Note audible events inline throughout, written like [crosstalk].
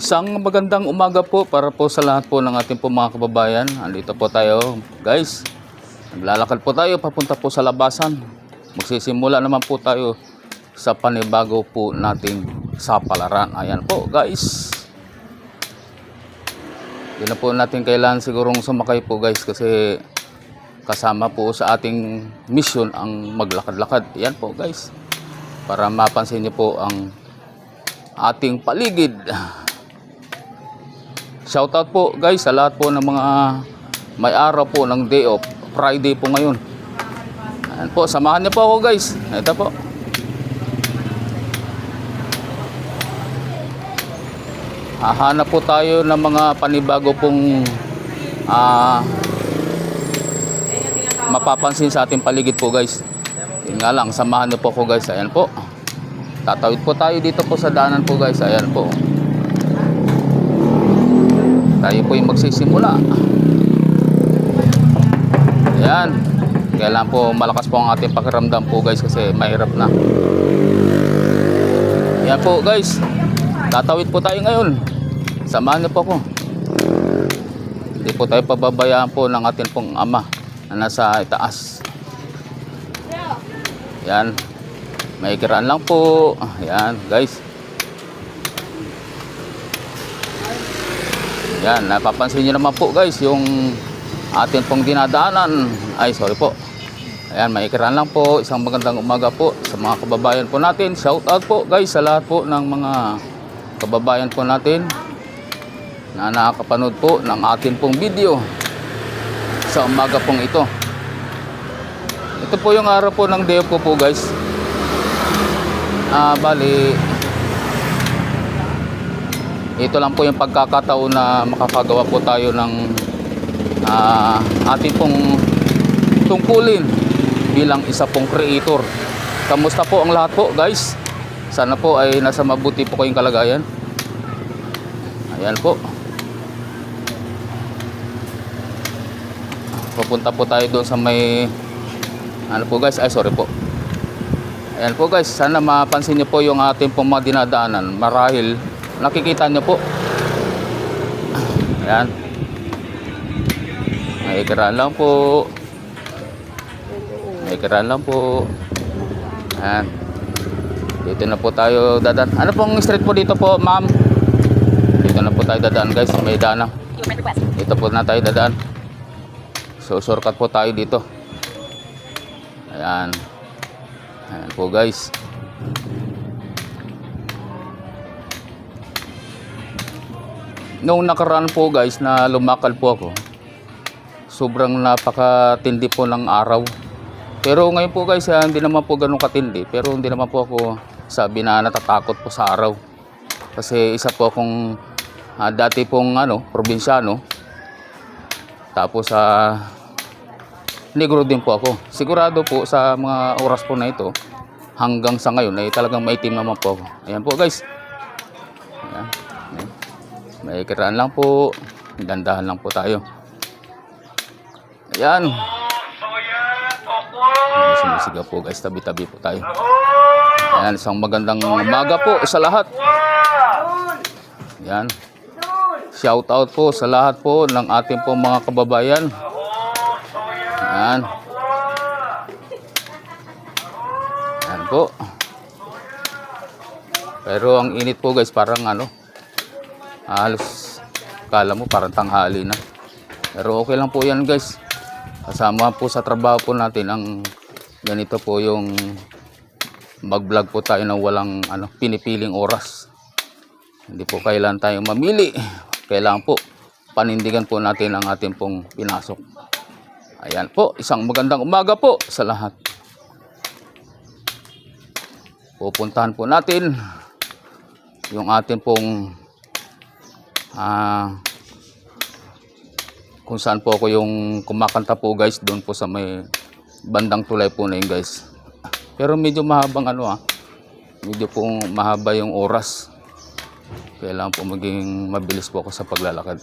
Isang magandang umaga po para po sa lahat po ng ating po mga kababayan. Andito po tayo guys. Naglalakad po tayo papunta po sa labasan. Magsisimula naman po tayo sa panibago po nating sapalaran. Ayan po guys. Hindi na po natin kailangan sigurong sumakay po guys kasi kasama po sa ating mission ang maglakad-lakad. Ayan po guys. Para mapansin niyo po ang ating paligid. Shoutout po guys sa lahat po ng mga may araw po ng day off. Friday po ngayon. Ayan po, samahan niyo po ako guys. Ito po. Hahanap po tayo ng mga panibago pong ah, mapapansin sa ating paligid po guys. Yun nga lang, samahan niyo po ako guys. Ayan po. Tatawid po tayo dito po sa daanan po guys. Ayan po. Tayo po yung magsisimula. Ayan. Kailangan po malakas po ang ating pakiramdam po guys kasi mahirap na. Ayan po guys. Tatawid po tayo ngayon. Samahan niyo po ako. Hindi po tayo pababayaan po ng ating pong ama na nasa itaas. Yan. May kiraan lang po. Yan, guys. Yan, napapansin niyo naman po guys yung atin pong dinadaanan. Ay, sorry po. Ayan, may kiraan lang po. Isang magandang umaga po sa mga kababayan po natin. Shout out po guys sa lahat po ng mga kababayan po natin na nakakapanood po ng atin pong video sa umaga pong ito. Ito po yung araw po ng day ko po guys. Ah, bali ito lang po yung pagkakataon na makakagawa po tayo ng ah, ating pong tungkulin bilang isa pong creator. Kamusta po ang lahat po guys? Sana po ay nasa mabuti po kayong kalagayan. Ayan po. Pupunta po tayo doon sa may ano po guys, ay sorry po. Ayan po guys, sana mapansin niyo po yung ating pong mga dinadaanan. Marahil nakikita niyo po. Ayan. May ikran lang po. May ikran lang po. Ayan. Dito na po tayo dadaan. Ano pong street po dito po, ma'am? Dito na po tayo dadaan guys. May daan. Dito po na tayo dadaan. So shortcut po tayo dito. Ayan. Ayan po guys. Noong nakaraan po guys na lumakal po ako, sobrang napakatindi po ng araw. Pero ngayon po guys, ah, hindi naman po ganun katindi. Pero hindi naman po ako sabi na natatakot po sa araw. Kasi isa po akong ah, dati pong ano, probinsyano. Tapos sa negro din po ako. Sigurado po sa mga oras po na ito, hanggang sa ngayon ay talagang maitim naman po ako. Ayan po guys. Ayan. Ayan. May kiraan lang po. Dandahan lang po tayo. Ayan. Sumisigaw po guys. Tabi-tabi po tayo. Ayan. Isang magandang umaga po sa lahat. Ayan. Shout out po sa lahat po ng ating po mga kababayan. Ayan. Ayan po. Pero ang init po guys, parang ano, halos kala mo parang tanghali na. Pero okay lang po yan guys. Kasama po sa trabaho po natin ang ganito po yung mag-vlog po tayo ng walang ano, pinipiling oras. Hindi po kailan tayo mamili. Kailangan po panindigan po natin ang ating pong pinasok. Ayan po, isang magandang umaga po sa lahat. Pupuntahan po natin yung ating pong ah, kung saan po ako yung kumakanta po guys doon po sa may bandang tulay po na yun guys. Pero medyo mahabang ano ah, medyo pong mahaba yung oras. Kailangan po maging mabilis po ako sa paglalakad.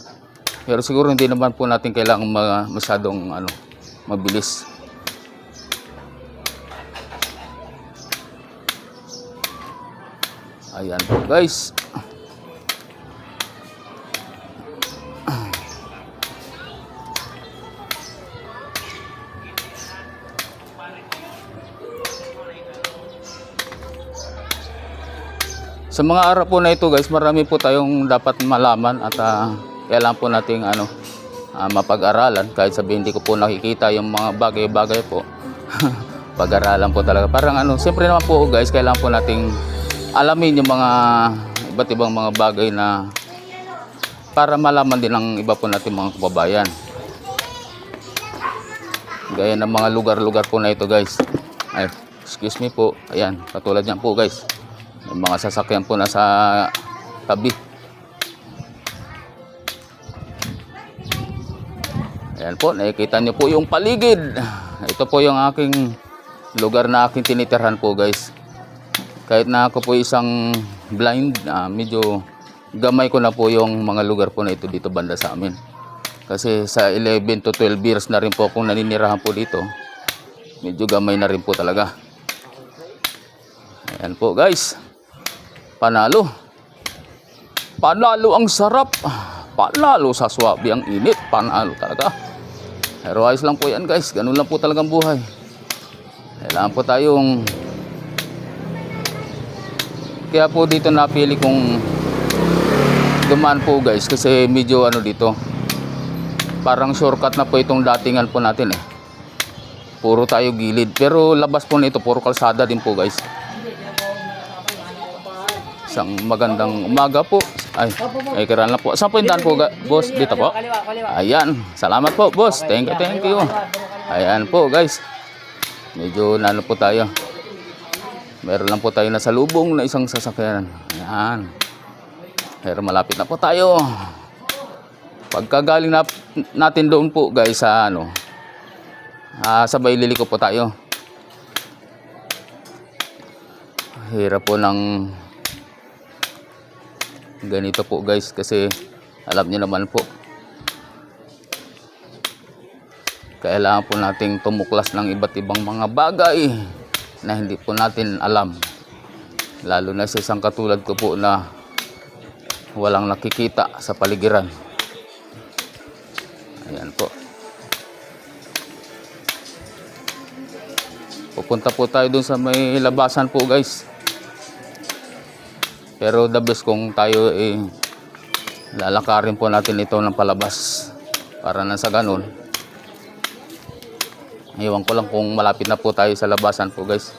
Pero siguro hindi naman po natin kailangan ma- masyadong ano, mabilis. Ayan po guys. Sa mga araw po na ito guys, marami po tayong dapat malaman at ah, kailangan po nating ano, ah, mapag-aralan kahit sabihin hindi ko po nakikita yung mga bagay-bagay po. [laughs] Pag-aralan po talaga. Parang ano, siyempre naman po guys, kailangan po nating alamin yung mga iba't ibang mga bagay na para malaman din ng iba po natin mga kababayan. Gaya ng mga lugar-lugar po na ito guys. Ay, excuse me po. Ayan, katulad niyan po guys. Yung mga sasakyan po na sa tabi. Ayan po, nakikita niyo po yung paligid. Ito po yung aking lugar na aking tinitirhan po guys. Kahit na ako po isang blind, ah, medyo gamay ko na po yung mga lugar po na ito dito banda sa amin. Kasi sa 11 to 12 years na rin po akong naninirahan po dito. Medyo gamay na rin po talaga. Ayan po guys. Panalo. Panalo ang sarap. Panalo sa swabe ang init. Panalo talaga. Pero ayos lang po yan guys. Ganun lang po talagang buhay. Kailangan po tayong kaya po dito napili kong dumaan po guys kasi medyo ano dito parang shortcut na po itong datingan po natin eh puro tayo gilid pero labas po nito puro kalsada din po guys isang magandang umaga po. Ay ay kiran lang po. Saan po yung daan po boss? Dito po? Ayan. Salamat po boss. Thank you thank you. Ayan po guys. Medyo nano po tayo. Meron lang po tayo na salubong na isang sasakyan. Ayan. Pero malapit na po tayo. Pagkagaling na, natin doon po guys sa ano ah, sabay liliko po tayo. Hirap po ng ganito po guys kasi alam niyo naman po. Kailangan po nating tumuklas ng iba't ibang mga bagay na hindi po natin alam. Lalo na sa isang katulad ko po na walang nakikita sa paligiran. Ayan po. Pupunta po tayo dun sa may labasan po guys pero the best kung tayo eh lalakarin po natin ito ng palabas para na sa ganun Iwan ko lang kung malapit na po tayo sa labasan po guys.